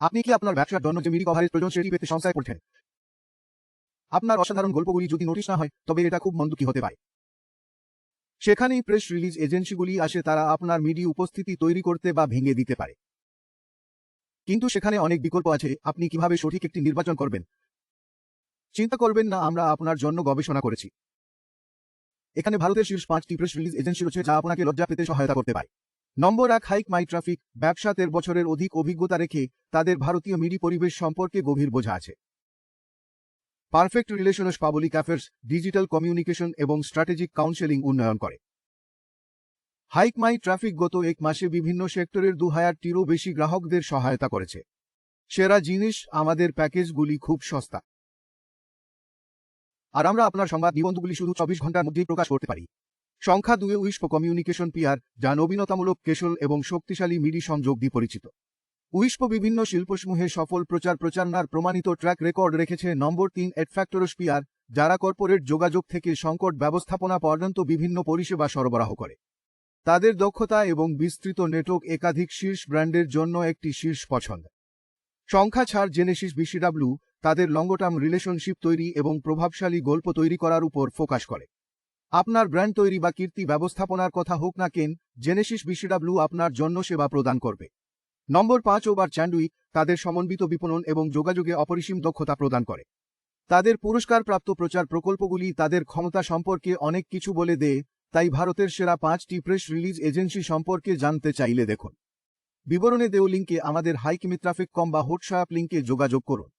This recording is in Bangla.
আপনি কি আপনার ব্যবসার জন্য যে মিডি কভারেজ প্রয়োজন সেটি পেতে সংস্থায় পড়ছেন আপনার অসাধারণ গল্পগুলি যদি নোটিশ না হয়, তবে এটা খুব মন্দুকি হতে পারে। সেখানেই প্রেস রিলিজ এজেন্সিগুলি আসে, তারা আপনার মিডি উপস্থিতি তৈরি করতে বা ভেঙে দিতে পারে। কিন্তু সেখানে অনেক বিকল্প আছে, আপনি কীভাবে সঠিক একটি নির্বাচন করবেন? চিন্তা করবেন না, আমরা আপনার জন্য গবেষণা করেছি। এখানে ভারতের শীর্ষ পাঁচটি প্রেস রিলিজ এজেন্সি রয়েছে, যা আপনাকে লজ্জা পেতে সহায়তা করতে পারে। নম্বর এক, হাইক মাই ট্রাফিক, ব্যবসা তের বছরের অধিক অভিজ্ঞতা রেখে তাদের ভারতীয় মিডি পরিবেশ সম্পর্কে গভীর বোঝা আছে। Perfect relations public affairs, digital communication এবং স্ট্র্যাটেজিক কাউন্সেলিং উন্নয়ন করে। হাইক মাই ট্রাফিক গত এক মাসে বিভিন্ন সেক্টরের দু হাজারটিরও বেশি গ্রাহকদের সহায়তা করেছে। সেরা জিনিস, আমাদের প্যাকেজগুলি খুব সস্তা। আর আমরা আপনার সংবাদ নিবন্ধগুলি শুধু চব্বিশ ঘণ্টার মধ্যেই প্রকাশ করতে পারি। সংখ্যা দুয়ে উইস্প কমিউনিকেশন পিয়ার যা নবীনতামূলক, কেশল এবং শক্তিশালী মিডি সংযোগ দিয়ে পরিচিত। উইস্প বিভিন্ন শিল্পসমূহে সফল প্রচার প্রচারণার প্রমাণিত ট্র্যাক রেকর্ড রেখেছে নম্বর তিন এডফ্যাক্টরস পিয়ার যারা কর্পোরেট যোগাযোগ থেকে সংকট ব্যবস্থাপনা পর্যন্ত বিভিন্ন পরিষেবা সরবরাহ করে। তাদের দক্ষতা এবং বিস্তৃত নেটওয়ার্ক একাধিক শীর্ষ ব্র্যান্ডের জন্য একটি শীর্ষ পছন্দ। সংখ্যা ছাড় জেনেসিস বিসিডাব্লিউ তাদের লঙ্গটাম রিলেশনশিপ তৈরি এবং প্রভাবশালী গল্প তৈরি করার উপর ফোকাস করে। আপনার ব্র্যান্ড তৈরি বা কীর্তি ব্যবস্থাপনার কথা হোক না কেন জেনেসিস বিসিডাব্লিউ আপনার জন্য সেবা প্রদান করবে। নম্বর পাঁচ ওভার চ্যান্ডুই তাদের সমন্বিত বিপণন এবং যোগাযোগে অপরিসীম দক্ষতা প্রদান করে। তাদের পুরস্কারপ্রাপ্ত প্রচার প্রকল্পগুলি তাদের ক্ষমতা সম্পর্কে অনেক কিছু বলে দেয়, তাই ভারতের সেরা পাঁচটি প্রেস রিলিজ এজেন্সি সম্পর্কে জানতে চাইলে দেখুন। বিবরণে দেও লিঙ্কে আমাদের হাইক মিত্রাফিক কম বা হোটশায়াপ লিঙ্কে যোগাযোগ করুন।